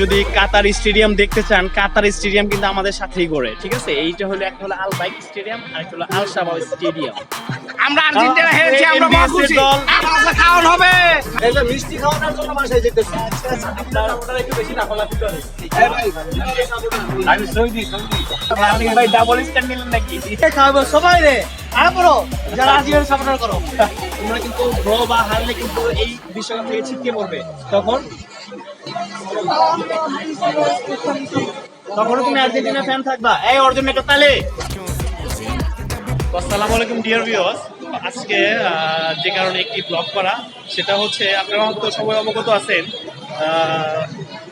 যদি কাতার স্টেডিয়াম দেখতে চান কাতার স্টেডিয়াম কিন্তু আমাদের সাথেই গড়ে ঠিক আছে? এইটা হলো একটা হলো আল বাইক স্টেডিয়াম আর একটা হলো আল শাবাব স্টেডিয়াম। আমরা আর্জেন্টিনা হেরেছি আমরা মহা খুশি দল। আমরা খাওয়ান হবে। এই যে মিষ্টি খাওয়ানোর জন্য বাসায় যেতেছি। আপনারা ওনারা একটু বেশি লাফালাফি করে আমি সৌদি সৌদি। ভাই ডাবল স্ট্যান্ড নিলেন নাকি? এটা খাওয়াবো সবাই রে। আর বলো যারা সাপোর্টার করো। তোমরা কিন্তু ড্র বা হারলে কিন্তু এই বিশ্বকাপ থেকে ছিটকে পড়বে। তখন তখনও তুমি আর্জেন্টিনা ফ্যান থাকবা। এই অর্জুন একটা তালে। আসসালামু আলাইকুম ডিয়ার ভিউয়ার্স আজকে যে কারণে একটি ব্লগ করা, সেটা হচ্ছে আপনারা হয়তো সবাই অবগত আছেন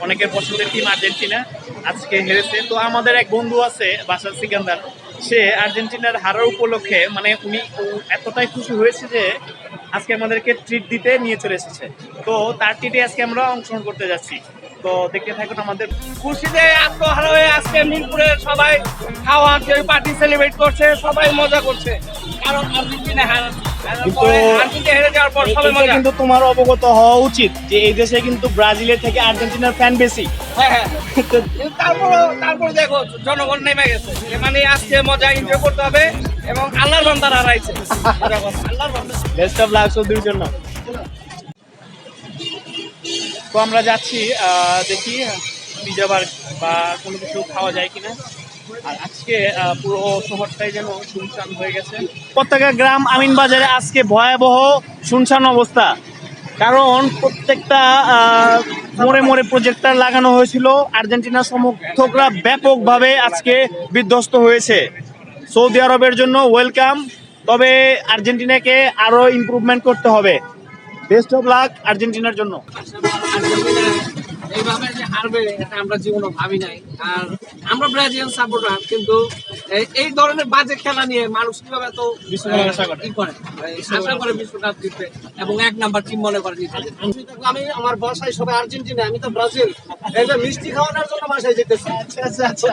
অনেকের পছন্দের টিম আর্জেন্টিনা, আজকে হেরেছে। তো আমাদের এক বন্ধু আছে, বাসার সিকান্দার। সে আর্জেন্টিনার হারার উপলক্ষে মানে উনি এতটাই খুশি হয়েছে যে আজকে আমাদেরকে ট্রিট দিতে নিয়ে চলে এসেছে। তো তার ট্রিটে আজকে আমরা অংশগ্রহণ করতে যাচ্ছি। তো দেখতে থাকুন আমাদের খুশিতে আত্মহারা হয়ে আজকে মিরপুরে সবাই খাওয়া যে পার্টি সেলিব্রেট করছে সবাই মজা করছে। কারণ আর্জেন্টিনা কিন্তু- তোমার অবগত হওয়া উচিত যে এই দেশে কিন্তু ব্রাজিলের থেকে আর্জেন্টিনার ফ্যান বেশি। হ্যাঁ হ্যাঁ। তারপরে তারপরে দেখো জনগণ নেমে গেছে। মানে আজকে মজা এনজয় করতে হবে এবং আল্লাহর বান্দার হারাইছে। আল্লাহর বান্দা বেস্ট অফ লাক সৌদির জন্য। তো আমরা যাচ্ছি দেখি পিজা বার বা কোনো কিছু খাওয়া যায় কিনা। আর আজকে পুরো শহরটাই যেন শুনশান হয়ে গেছে। প্রত্যেকটা গ্রাম আমিন বাজারে আজকে ভয়াবহ শুনশান অবস্থা। কারণ প্রত্যেকটা মোড়ে মোড়ে প্রজেক্টর লাগানো হয়েছিল। আর্জেন্টিনার সমর্থকরা ব্যাপকভাবে আজকে বিধ্বস্ত হয়েছে। সৌদি আরবের জন্য ওয়েলকাম তবে আর্জেন্টিনাকে আরও ইমপ্রুভমেন্ট করতে হবে। বেস্ট অফ লাক আর্জেন্টিনার জন্য। এইভাবে যে হারবে এটা আমরা জীবনে ভাবি নাই। আর আমরা ব্রাজিল সাপোর্টার কিন্তু এই- ধরনের বাজে খেলা নিয়ে মানুষ কীভাবে এত আশা করে। ই করে? আশা করে বিশ্বকাপ জিতবে এবং এক নাম্বার টিম মনে করে আমি আমার বাসায় সবাই আর্জেন্টিনা আমি তো ব্রাজিল। এই মিষ্টি খাওয়ানোর জন্য বাসায় যেতেছি। আচ্ছা আচ্ছা।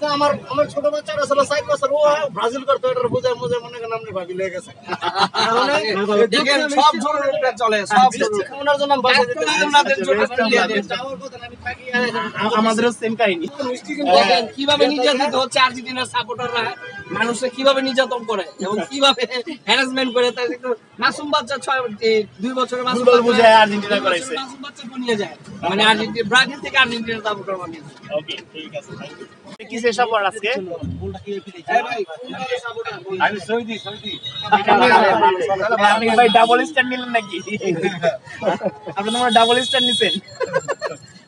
তো আমার আমার ছোট বাচ্চারা ছিল সাইড বছর। ও ব্রাজিল করতো এটা বুঝে বুঝে মনে করেন আপনি ভাবি লেগে গেছে। সব ধরনের চলে সব মিষ্টি ধরনের খাওয়ানোর জন্য আমি বাসায় যেতেছি একদম ওনাদের জন্য দিয়ে দেন। যাওয়ার কথা না, আমি থাকি আর এখানে- আ- আমাদেরও সেম কাহিনী। কীভাবে নির্যাতিত হচ্ছে আর্জেন্টিনার সাপোর্টাররা মানুষে কীভাবে নির্যাতন করে এবং কীভাবে হ্যারাসমেন্ট করে তাই একটু মাসুম বাচ্চা ছয় দুই বছরের মাসুম বাচ্চা- আর্জেন্টিনা করাইছে। মাসুম বাচ্চাকে নিয়ে যায়? মানে আর্জেন্টিনা ব্রাজিল থেকে আর্জেন্টিনার সাপোর্টার বানিয়ে দেয়। ওকে ঠিক আছে কি শেষ হব আর আজকে? ভাই, আমি সৌদি সৌদি। আপনি ভাই ডাবল স্ট্যান্ড নিলেন নাকি? আপনি তোমার ডাবল স্ট্যান্ড নিছেন।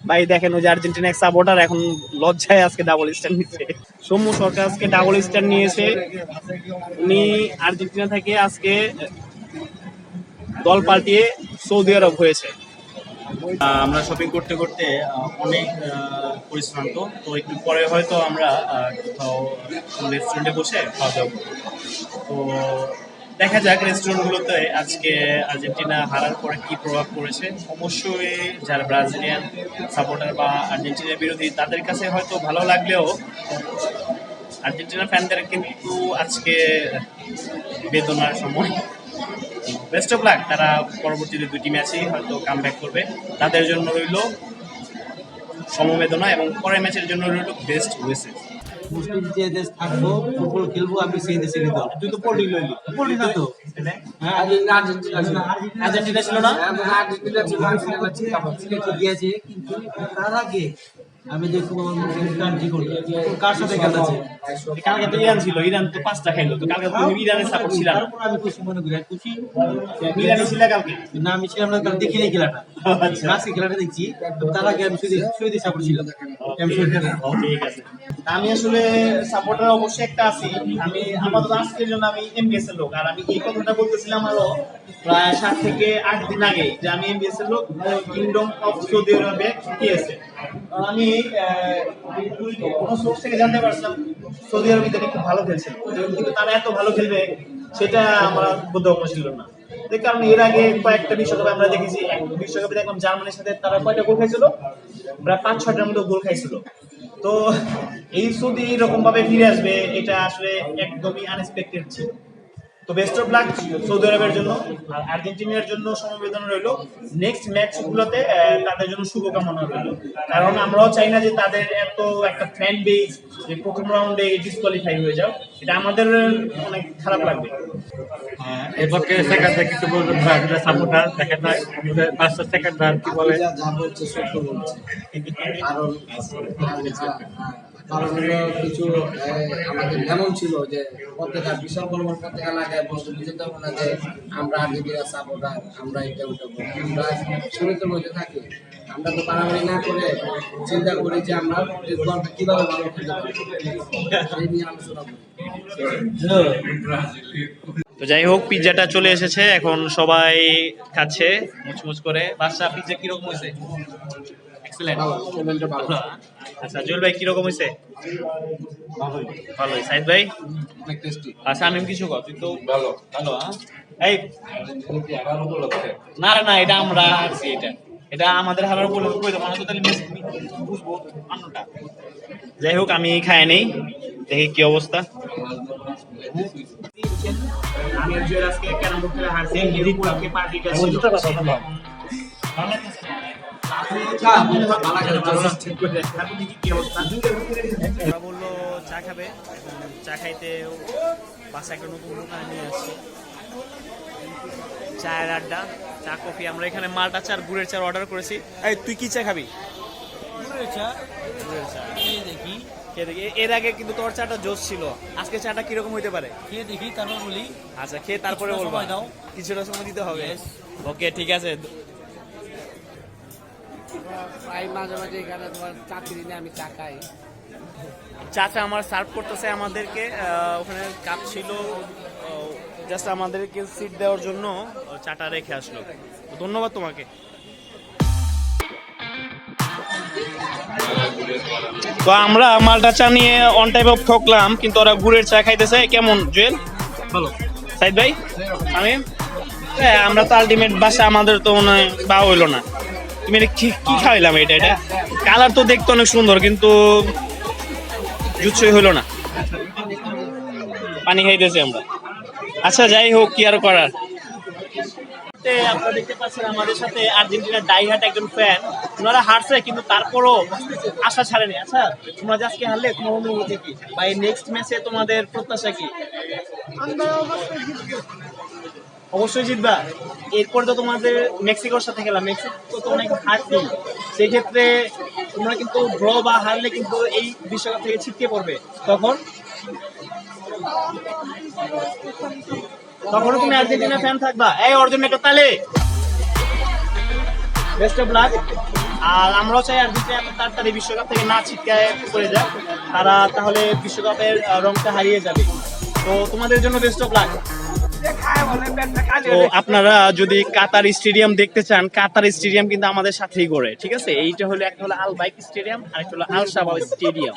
ভাই দেখেন ওই যে আর্জেন্টিনা এক সাপোর্টার এখন লজ্জায় আজকে ডাবল স্ট্যান্ড নিচ্ছে। সৌম্য সরকার আজকে ডাবল স্টার নিয়েছে। উনি আর্জেন্টিনা থেকে আজকে দল পাল্টিয়ে সৌদি আরব হয়েছে। আমরা শপিং করতে করতে অনেক পরিশ্রান্ত তো। একটু পরে হয়তো আমরা কোথাও রেস্টুরেন্টে বসে খাওয়া দাওয়া করব। তো দেখা যাক রেস্টুরেন্টগুলোতে আজকে আর্জেন্টিনা হারার পরে কি প্রভাব পড়েছে। অবশ্যই যারা ব্রাজিলিয়ান সাপোর্টার বা আর্জেন্টিনার বিরোধী, তাদের কাছে হয়তো ভালো লাগলেও আর্জেন্টিনা ফ্যানদের কিন্তু আজকে বেদনার সময়। বেস্ট অফ লাক তারা পরবর্তীতে দুটি ম্যাচেই হয়তো কাম করবে। তাদের জন্য রইল সমবেদনা এবং পরের ম্যাচের জন্য রইল বেস্ট উইসেস মুসলিম যে দেশ থাকব ফুটবল খেলব আমি সেই দেশেরই দল। তুই তো পোল্ট্রি লইলি। পোল্ট্রি না তো? হ্যাঁ। আর্জেন্টিনা আর্জেন্টিনা ছিল। না? হ্যাঁ, আর্জেন্টিনা ছিল, আর্জেন্টিনা ছিল। সিলেটে গিয়েছে কিন্তু তার আগে আমি দেখব আমার মুসলিম কান্ট্রি করবে কার সাথে কালকে তো ইরান ছিল ইরান তো পাঁচটা খাইলো তো কালকে তুমি ইরানের সাপোর্ট ছিল না? তারপর আমি খুশি মনে করি খুশি? ইরানি ছিল কালকে? না আমি ছিলাম না কারণ দেখিনি খেলাটা। আচ্ছা। আজকে খেলাটা দেখছি তার আগে আমি সুইদি সুইদি সাপোর্ট ছিলাম। আমি সুইদি ঠিক আছে। আমি আসলে সাপোর্টার অবশ্যই একটা আছি। আমি আপাতত আজকের জন্য আমি এমবিএস এর লোক। আর আমি এই কথাটা বলতেছিলাম আরও প্রায় সাত থেকে আট দিন আগে যে আমি এমবিএস এর লোক। কিংডম অফ সৌদি আরবে আছে। আমি কোনো সোর্স থেকে জানতে পারছিলাম সৌদি আরব ইদানিং খুব ভালো খেলছে। কিন্তু তারা এত ভালো খেলবে, সেটা আমার বোধগম্য ছিল না। কারণ এর আগে কয়েকটা বিশ্বকাপে আমরা দেখেছি। বিশ্বকাপে দেখলাম জার্মানির সাথে তারা কয়টা গোল খাইছিল? প্রায় পাঁচ ছয়টার মতো গোল খাইছিল। তো এই সৌদি এরকম ভাবে ফিরে আসবে এটা আসলে একদমই আনএক্সপেক্টেড ছিল। তো বেস্ট অফ লাক সৌদি আরবের জন্য আর আর্জেন্টিনার জন্য সমবেদনা রইল। নেক্সট ম্যাচগুলোতে তাদের জন্য শুভকামনা রইল। কারণ আমরাও চাই না যে তাদের এত একটা ফ্যান বেস যে প্রথম রাউন্ডে ডিসকোয়ালিফাই হয়ে যাও। এটা আমাদের অনেক খারাপ লাগবে। এবারকে সেকেন্ডে কিছু বলবেন? ব্রাজিলের সাপোর্টার দেখেন না পাঁচটা সেকেন্ড কি বলে? যা যা বলছে সত্য বলছে। কারণ কারণ হলো কিছু আমাদের এমন ছিল যে পতাকা বিশাল বড় বড় পতাকা লাগায় বসে বুঝতে পারব না যে আমরা আর্জেন্টিনা সাপোর্টার আমরা এটা ওটা। আমরা শুরুতে মধ্যে থাকি। আমরা তো বাড়াবাড়ি না করে চিন্তা করি যে আমরা দলটা ভালো খেলতে পারব। সেই নিয়ে আলোচনা করি। তো যাই হোক পিৎজাটা চলে এসেছে। এখন সবাই খাচ্ছে মুচমুচ করে। বাদশা পিৎজা কীরকম হয়েছে? এক্সেলেন্ট আচ্ছা জুয়েল ভাই কীরকম হয়েছে? ভালোই। সাইদ ভাই? আচ্ছা আমি কিছু কর তুই তো ভালো। ভালো হ্যাঁ? এই না না, না এটা আমরা আছি এটা। এটা আমাদের হারার বলে কই দাও তো তাহলে বুঝব অন্যটা। যাই হোক আমি খাই নেই। দেখি কি অবস্থা। আর আজকে হারছি পার্টিটা ছিল। বলল চা খাবে? চা খাইতে বাসা একটা নতুন দোকানে নিয়ে আসছে। চায়ের আড্ডা চা কফি। আমরা এখানে মালটা চার গুড়ের চার অর্ডার করেছি। এই তুই কি চা খাবি? গুড়ের চা? দেখি। খেয়ে দেখি। এর আগে কিন্তু তোর চাটা জোশ ছিল। আজকে চাটা কীরকম হইতে পারে? খেয়ে দেখি তারপর বলি। আচ্ছা খেয়ে তারপরে বলব। দাও। কিছুটা সময় দিতে হবে। ওকে ঠিক আছে। প্রায় মাঝে মাঝে এখানে তোমার চাকরি নিয়ে আমি চা খাই। চাচা আমার সার্ভ করতেছে আমাদেরকে ওখানে কাপ ছিল। জাস্ট আমাদেরকে সিট দেওয়ার জন্য চাটা রেখে আসলো। ধন্যবাদ তোমাকে। তো আমরা মালটা চা নিয়ে অন টাইপ অফ ঠকলাম কিন্তু ওরা গুড়ের চা খাইতেছে। কেমন জুয়েল? ভালো। সাইদ ভাই? আমি হ্যাঁ আমরা তো আলটিমেট বাসা আমাদের তো মনে হয় বা হইল না। তুমি এটা কি কি খাইলাম এটা এটা? কালার তো দেখতে অনেক সুন্দর কিন্তু জুৎসই হইল না। পানি খাইতেছি আমরা। আচ্ছা যাই হোক কি আর করার? আপনারা দেখতে পাচ্ছেন আমাদের সাথে আর্জেন্টিনার ডাইহাট একজন ফ্যান ওনারা হারছে, কিন্তু তারপরও আশা ছাড়েনি। আচ্ছা তোমরা আজকে হারলে তোমার অনুভূতি কি? বা এই নেক্সট ম্যাচে তোমাদের প্রত্যাশা কি? অবশ্যই জিতবা। এরপর তো তোমাদের মেক্সিকোর সাথে খেলা। মেক্সিকো তো অনেক হার টিম সেই ক্ষেত্রে তোমরা কিন্তু ড্র বা হারলে কিন্তু এই বিশ্বকাপ থেকে ছিটকে পড়বে। তখন? তখনও তুমি আর্জেন্টিনা ফ্যান থাকবা। এই, অর্জুন একটা তালে। বেস্ট অফ লাক আর আমরাও চাই আর্জেন্টিনা তাড়াতাড়ি বিশ্বকাপ থেকে না ছিটকায় পড়ে যায় তারা তাহলে বিশ্বকাপের রংটা হারিয়ে যাবে। তো তোমাদের জন্য বেস্ট অফ লাক তো আপনারা যদি কাতার স্টেডিয়াম দেখতে চান, কাতার স্টেডিয়াম কিন্তু আমাদের সাথেই গড়ে, ঠিক আছে? এইটা হলো, একটা হলো আল বাইক স্টেডিয়াম আর একটা হলো আল শাবাব স্টেডিয়াম।